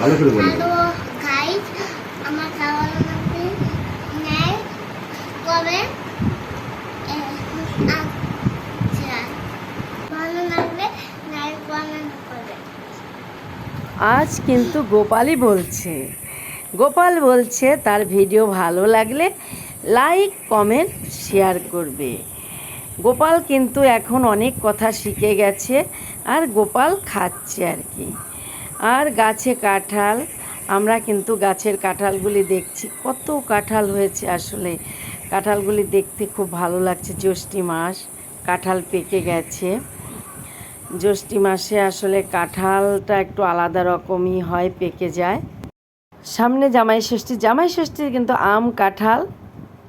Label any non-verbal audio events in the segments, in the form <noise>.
ভালো করে বলুন হ্যালো আমার খাওয়ানো লাগবে নেয় কবে এ, আচ্ছা ভালো লাগবে লাইক কমেন্ট করবে। আজ কিন্তু গোপালই বলছে। গোপাল বলছে তার ভিডিও ভালো লাগলে লাইক কমেন্ট শেয়ার করবে। গোপাল কিন্তু এখন অনেক কথা শিখে গেছে আর গোপাল খাচ্ছে আর কি। আর গাছে কাঁঠাল, আমরা কিন্তু গাছের কাঁঠালগুলি দেখছি। কত কাঁঠাল হয়েছে আসলে। কাঁঠালগুলি দেখতে খুব ভালো লাগছে। জ্যৈষ্ঠী মাস, কাঁঠাল পেকে গেছে। জ্যৈষ্ঠী মাসে আসলে কাঁঠালটা একটু আলাদা রকমই হয়, পেকে যায়। সামনে জামাই ষষ্ঠী। জামাই ষষ্ঠীর কিন্তু আম, কাঁঠাল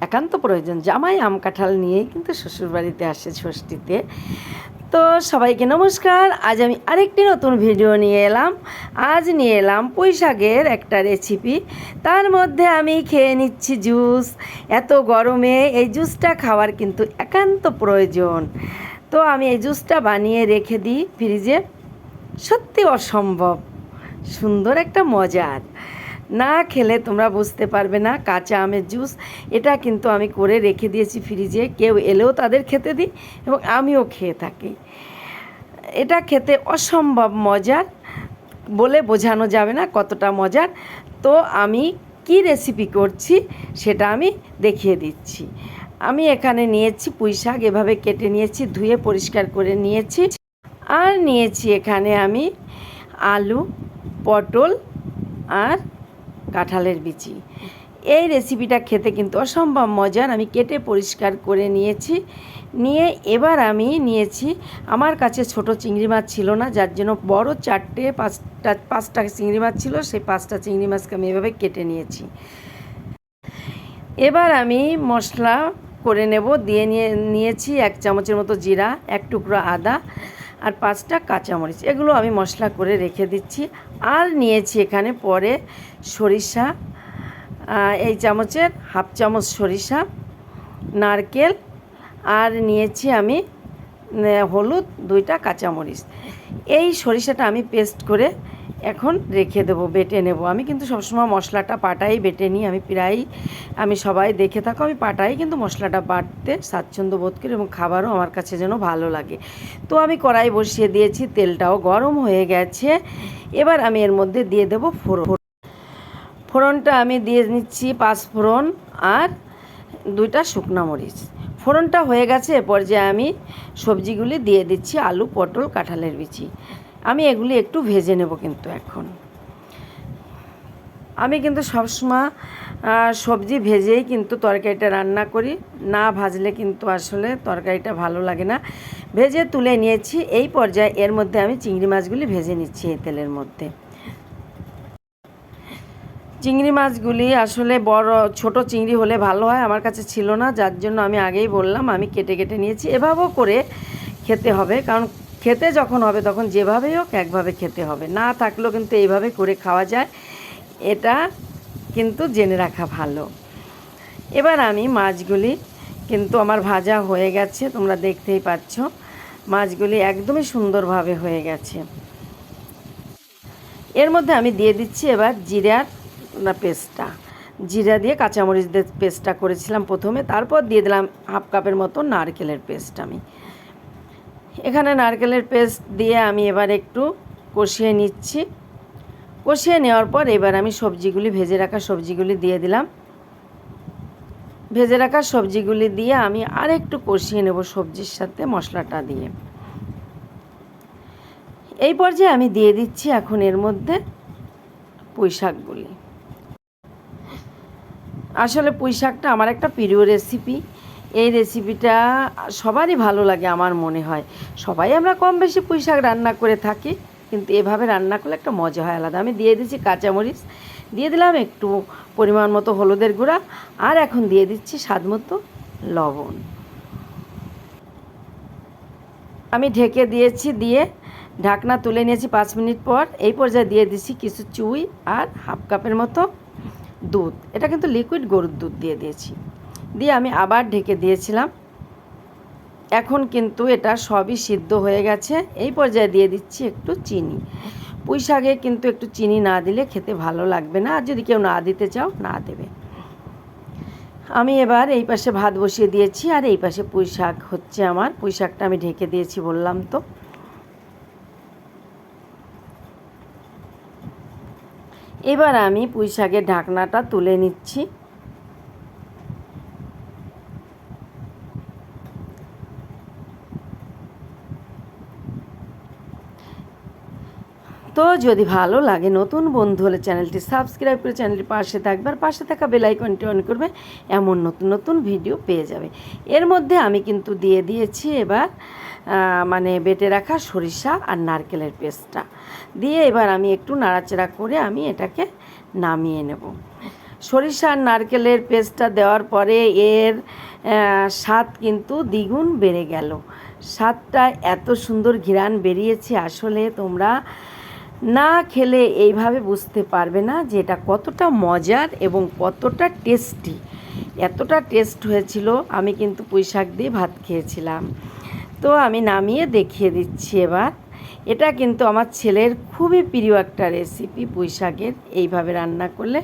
একান্ত প্রয়োজন। জামাই আম, কাঁঠাল নিয়েই কিন্তু শ্বশুরবাড়িতে আসে ষষ্ঠীতে। তো সবাইকে নমস্কার। আজ আমি আরেকটি নতুন ভিডিও নিয়ে এলাম। আজ নিয়ে এলাম পুঁই শাকের একটা রেসিপি তার মধ্যে আমি খেয়ে নিচ্ছি জুস এত গরমে এই জুসটা খাওয়ার কিন্তু একান্ত প্রয়োজন। তো আমি এই জুসটা বানিয়ে রেখে দিই ফ্রিজে সত্যি অসম্ভব। সুন্দর একটা মজার। না খেলে তোমরা বুঝতে পারবে না, কাঁচা আমের জুস, এটা কিন্তু আমি করে রেখে দিয়েছি ফ্রিজে কেউ এলেও তাদের খেতে দিই এবং আমিও খেয়ে থাকি। এটা খেতে অসম্ভব মজার বলে বোঝানো যাবে না কতটা মজার। তো আমি কি রেসিপি করছি সেটা আমি দেখিয়ে দিচ্ছি। আমি এখানে নিয়েছি পুঁই শাক, এভাবে কেটে নিয়েছি, ধুয়ে পরিষ্কার করে নিয়েছি। আর নিয়েছি এখানে আমি আলু, পটল আর কাঁঠালের বিচি। এই রেসিপিটা খেতে কিন্তু অসম্ভব মজার। আমি কেটে পরিষ্কার করে নিয়েছি। নিয়ে এবার আমি নিয়েছি আমার কাছে ছোট চিংড়ি মাছ ছিল না, যার জন্য বড় চারটে পাঁচটা পাঁচটা চিংড়ি মাছ ছিল, সেই পাঁচটা চিংড়ি মাছকে আমি এভাবে কেটে নিয়েছি। এবার আমি মশলা করে নেব। দিয়ে নিয়ে, নিয়েছি এক চামচের মতো জিরা, এক টুকরো আদা আর পাঁচটা কাঁচামরিচ। এগুলো আমি মশলা করে রেখে দিচ্ছি। আর নিয়েছি এখানে পরে সরিষা এই চামচের হাফ চামচ সরিষা, নারকেল, আর নিয়েছি আমি হলুদ দুইটা কাঁচামরিচ। এই সরিষাটা আমি পেস্ট করে এখন রেখে দেবো, বেটে নেব। আমি কিন্তু সবসময় মশলাটা পাটাই, বেটে নিই। আমি প্রায় আমি সবাই দেখে থাকো, আমি পাটাই কিন্তু মশলাটা বাটতে স্বাচ্ছন্দ্য বোধ করি এবং খাবারও আমার কাছে যেন ভালো লাগে। তো আমি কড়াই বসিয়ে দিয়েছি, তেলটাও গরম হয়ে গেছে। এবার আমি এর মধ্যে দিয়ে দেবো ফোড়ন। ফোড়নটা আমি দিয়ে নিচ্ছি পাঁচ ফোড়ন আর দুইটা শুকনা মরিচ। ফোড়নটা হয়ে গেছে এরপর যে আমি সবজিগুলি দিয়ে দিচ্ছি আলু, পটল, কাঁঠালের বিচি। আমি এগুলি একটু ভেজে নেব কিন্তু এখন। আমি কিন্তু সবসময় সবজি ভেজেই কিন্তু তরকারিটা রান্না করি। না ভাজলে কিন্তু আসলে তরকারিটা ভালো লাগে না। ভেজে তুলে নিয়েছি। এই পর্যায়ে এর মধ্যে আমি চিংড়ি মাছগুলি ভেজে নিচ্ছি এই তেলের মধ্যে। চিংড়ি মাছগুলি আসলে বড়, ছোট চিংড়ি হলে ভালো হয়, আমার কাছে ছিল না। যার জন্য আমি আগেই বললাম, আমি কেটে কেটে নিয়েছি। এভাবেও করে খেতে হবে, কারণ খেতে যখন হবে, তখন যেভাবেই হোক একভাবে খেতে হবে। না থাকলেও কিন্তু এইভাবে করে খাওয়া যায়। এটা কিন্তু জেনে রাখা ভালো। এবার আমি মাছগুলি কিন্তু আমার ভাজা হয়ে গেছে, তোমরা দেখতেই পাচ্ছ। মাছগুলি একদমই সুন্দরভাবে হয়ে গেছে। এর মধ্যে আমি দিয়ে দিচ্ছি এবার জিরার পেস্টটা। জিরা দিয়ে কাঁচামরিচ দিয়ে পেস্টটা করেছিলাম প্রথমে, তারপর দিয়ে দিলাম হাফ কাপের মতো নারকেলের পেস্ট আমি। এখানে নারকেলের পেস্ট দিয়ে আমি এবার একটু কষিয়ে নিচ্ছি। কষিয়ে নেওয়ার পর এবার আমি সবজিগুলি, ভেজে রাখা সবজিগুলি দিয়ে দিলাম। ভেজে রাখা সবজিগুলি দিয়ে আমি আর একটু কষিয়ে নেব সবজির সাথে মশলাটা দিয়ে। এই পর্যায়ে আমি দিয়ে দিচ্ছি এখন এর মধ্যে পুঁই শাকগুলি। আসলে পুঁই শাকটা আমার একটা প্রিয় রেসিপি এই রেসিপিটা সবারই ভালো লাগে আমার মনে হয়। সবাই আমরা কম বেশি পুঁই শাক রান্না করে থাকি, কিন্তু এভাবে রান্না করলে একটা মজা হয় আলাদা। আমি দিয়ে দিচ্ছি কাঁচামরিচ, দিয়ে দিলাম একটু পরিমাণ মতো হলুদের গুঁড়া, আর এখন দিয়ে দিচ্ছি স্বাদ মতো লবণ। আমি ঢেকে দিয়েছি, দিয়ে ঢাকনা তুলে নিয়েছি পাঁচ মিনিট পর। এই পর্যায়ে দিয়ে দিচ্ছি কিছু চুই আর হাফ কাপের মতো দুধ। এটা কিন্তু লিকুইড গরুর দুধ দিয়ে দিয়েছি। দিয়ে আমি আবার ঢেকে দিয়েছিলাম। এখন কিন্তু এটা সবই সিদ্ধ হয়ে গেছে। এই পর্যায়ে দিয়ে দিচ্ছি একটু চিনি। পুঁই শাকে কিন্তু একটু চিনি না দিলে খেতে ভালো লাগবে না। আর যদি কেউ না দিতে চাও, না দেবে। আমি এবার এই পাশে ভাত বসিয়ে দিয়েছি। আর এই পাশে পুঁই শাক হচ্ছে আমার। পুঁই শাকটা আমি ঢেকে দিয়েছি বললাম তো। এবার আমি পুঁই শাকের ঢাকনাটা তুলে নিচ্ছি। তো যদি ভালো লাগে নতুন বন্ধু হলে চ্যানেলটি সাবস্ক্রাইব করে চ্যানেলটি পাশে থাকবে আর পাশে থাকা বেল আইকনটি অন করবে, এমন নতুন নতুন ভিডিও পেয়ে যাবে। এর মধ্যে আমি কিন্তু দিয়ে দিয়েছি এবার মানে বেটে রাখা সরিষা আর নারকেলের পেস্টটা। দিয়ে এবার আমি একটু নাড়াচাড়া করে আমি এটাকে নামিয়ে নেব। সরিষা আর নারকেলের পেস্টটা দেওয়ার পরে এর স্বাদ কিন্তু দ্বিগুণ বেড়ে গেল। স্বাদটা এত সুন্দর ঘিরান বেরিয়েছে, আসলে তোমরা না খেলে এইভাবে বুঝতে পারবে না যে এটা কতটা মজার এবং কতটা টেস্টি। এতটা টেস্ট হয়েছিল, আমি কিন্তু পুঁই শাক দিয়ে ভাত খেয়েছিলাম। তো আমি নামিয়ে দেখিয়ে দিচ্ছি এবার। এটা কিন্তু আমার ছেলের খুবই প্রিয় একটা রেসিপি পুঁই শাকের এইভাবে রান্না করলে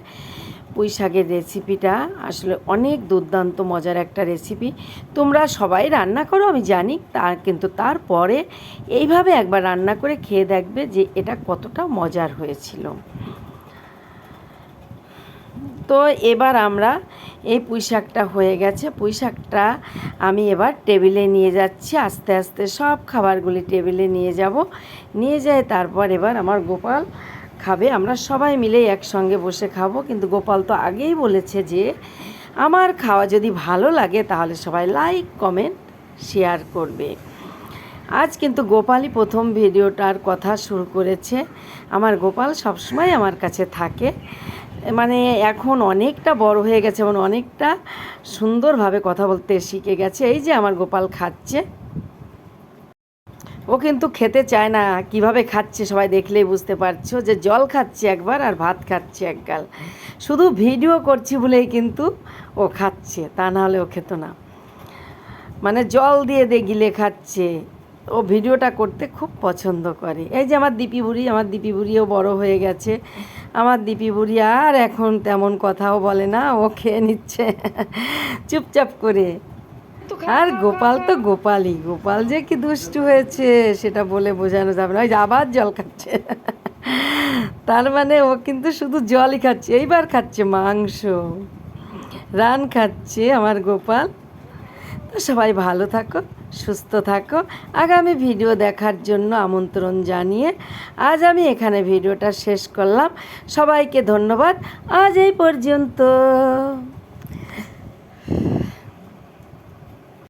পুঁই শাকের রেসিপিটা আসলে অনেক দুর্দান্ত, মজার একটা রেসিপি। তোমরা সবাই রান্না করো, আমি জানি। তার, কিন্তু তারপরে এইভাবে একবার রান্না করে খেয়ে দেখবে যে এটা কতটা মজার হয়েছিল। তো এবার আমরা এই পুঁই শাকটা হয়ে গেছে। পুঁই শাকটা আমি এবার টেবিলে নিয়ে যাচ্ছি। আস্তে আস্তে সব খাবারগুলি টেবিলে নিয়ে যাব। নিয়ে যায় তারপর এবার আমার গোপাল খাবে, আমরা সবাই মিলে একসঙ্গে বসে খাব। কিন্তু গোপাল তো আগেই বলেছে যে, আমার খাওয়া যদি ভালো লাগে তাহলে সবাই লাইক কমেন্ট শেয়ার করবে। আজ কিন্তু গোপালই প্রথম ভিডিওটার কথা শুরু করেছে। আমার গোপাল সবসময় আমার কাছে থাকে। মানে এখন অনেকটা বড় হয়ে গেছে এবং অনেকটা সুন্দরভাবে কথা বলতে শিখে গেছে। এই যে আমার গোপাল খাচ্ছে। ও কিন্তু খেতে চায় না। কীভাবে খাচ্ছে সবাই দেখলেই বুঝতে পারছ যে জল খাচ্ছে একবার আর ভাত খাচ্ছে একগাল। শুধু ভিডিও করছি বলেই কিন্তু ও খাচ্ছে, তা না হলে ও খেত না। মানে জল দিয়ে দিয়ে গিলে খাচ্ছে। ও ভিডিওটা করতে খুব পছন্দ করে। এই যে আমার দীপি বুড়ি, আমার দীপি বুড়িও বড় হয়ে গেছে। আমার দীপি বুড়ি আর এখন তেমন কথাও বলে না, ও খেয়ে নিচ্ছে। <laughs> চুপচাপ করে। আর গোপাল তো গোপালই। গোপাল যে কি দুষ্টু হয়েছে সেটা বলে বোঝানো যাবে না। ওই যে আবার জল খাচ্ছে। তার মানে ও কিন্তু শুধু জলই খাচ্ছে। এইবার খাচ্ছে মাংস। রান খাচ্ছে আমার গোপাল। তো সবাই ভালো থাকো সুস্থ থাকো। আগামী ভিডিও দেখার জন্য আমন্ত্রণ জানিয়ে আজ আমি এখানে ভিডিওটা শেষ করলাম। সবাইকে ধন্যবাদ। আজ এই পর্যন্ত।